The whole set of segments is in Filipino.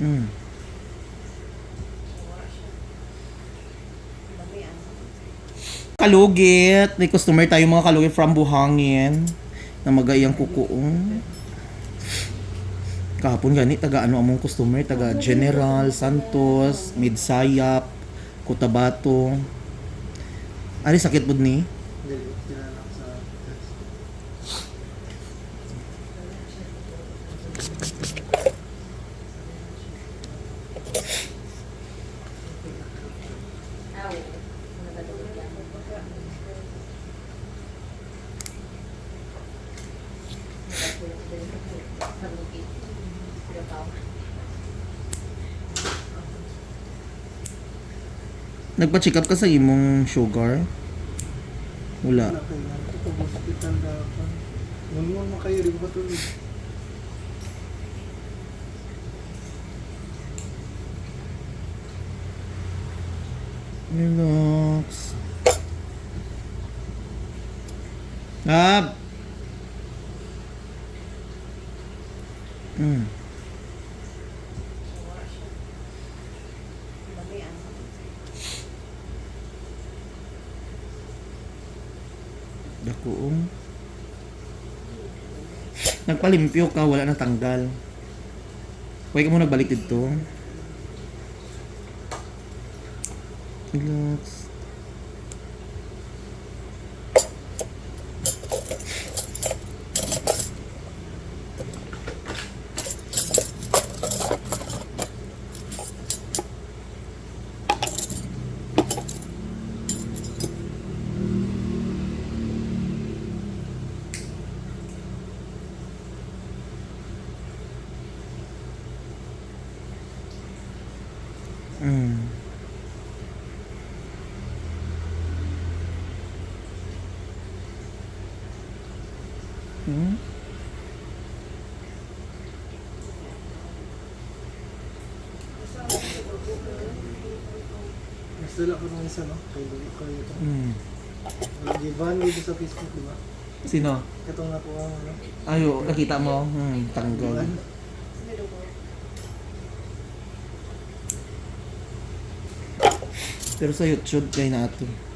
Mm. Kalugit. May customer tayo mga kalugit from Buhangin na magayang kukuong. Kahapon gani taga ano among customer taga General Santos, Midsayap, Cotabato. Ari sakit pud ni? Nagpa-check up ka sa imong sugar? Wala. Wala kayo hospital dapat. Ngungon mo kayo ba ito? Relax. Up. Hmm. Nagpalimpyo ka, wala na tanggal. Huwag ka mo nagbalik dito. Relax. Mm. Hmm? Mas dala ko ng isa, no? Kayo, kayo ito. Mm. Givan dito sa Facebook, di ba? Sino? Ito nga po ang ano. Ayo, nakita mo? Hmm, tanggal. Givan. Pero sa YouTube kay nato. Mm.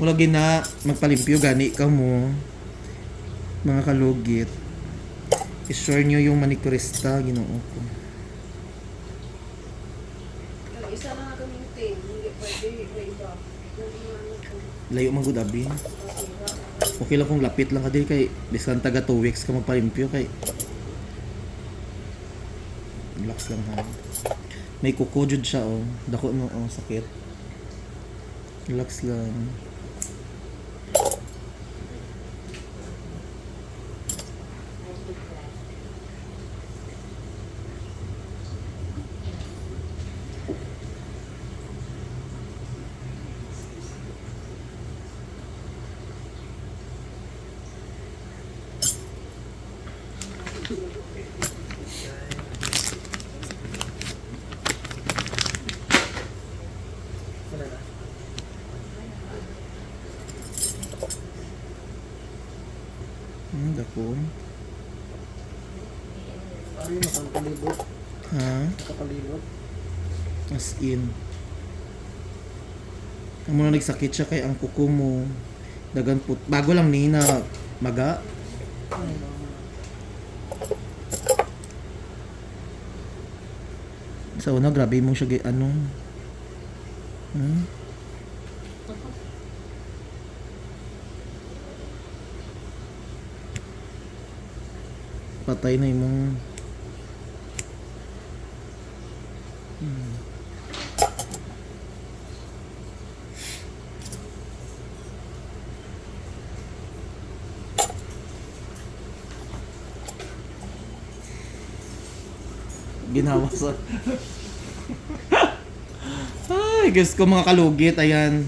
Wala gina magpalimpyo gani ka mo mga kalugit. I-share nyo yung manikurista ginoo ko. Isa lang ako maintain, hindi pwede iba. Layo man gud abi. Okay lang kung lapit lang ka din kay bisan taga 2 weeks ka magpalimpyo kay relax lang ha. May kuko jud siya oh. Dako no oh, sakit. Relax lang. Wala na. Dako. Ay, nakakalibot. Ha? Nakakalibot. As in. Amo na nagsakit siya kay ang kuko mo. Dagan put. Bago lang ni na maga. Sa una, grabe mo siya ano. Hmm? Patay na imong Hmm. Ginawa sa... Ay, guys ko mga kalugit, ayan.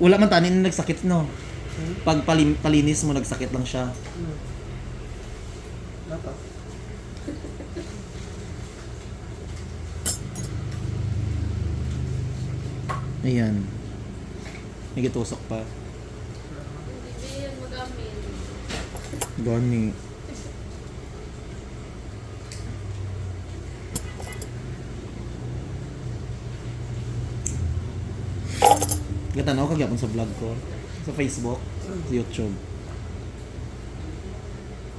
Wala man tanin na nagsakit, no? Hmm? Pag palinis mo, nagsakit lang siya. Dapat. Ayan. May gitusok pa. Hindi yan magamit. Gani. Gatanaw ka gyapon sa vlog ko. Sa Facebook. Sa YouTube.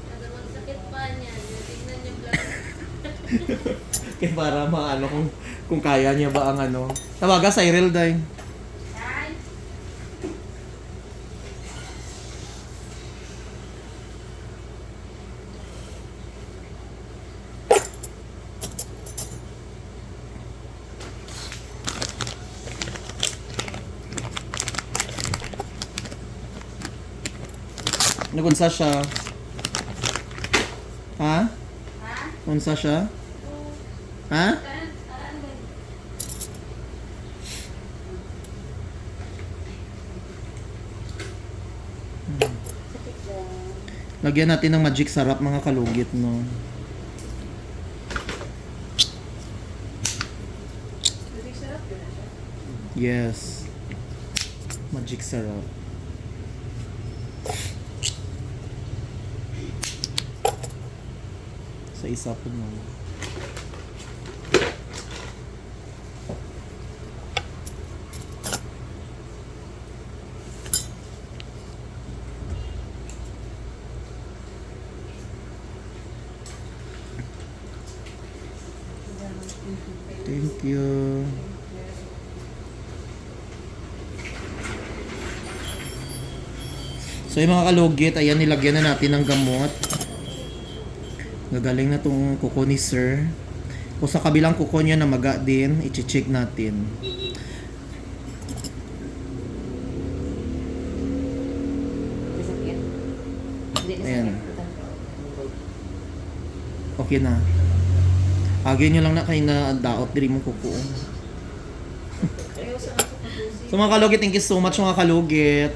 Kada magsakit pa niya, tingnan niya vlog. Kaya para maano kung kung kaya niya ba ang ano. Tawaga sa Cyril day. Ay! Nagunsa siya. Ha? Ha? Unsa siya? Ha? Lagyan natin ng magic sarap mga kalugit, no? Yes. Magic sarap. Sa isa po mo. Thank you. So yung mga kalugit, ayan nilagyan na natin ng gamot. Gagaling na tong kuko ni sir. Kung sa kabilang kuko niya na maga din, i-check natin. Ayan. Okay na. Agay nyo lang na kayo na daot diri ako kabusi. So mga kalugit, thank you so much mga kalugit.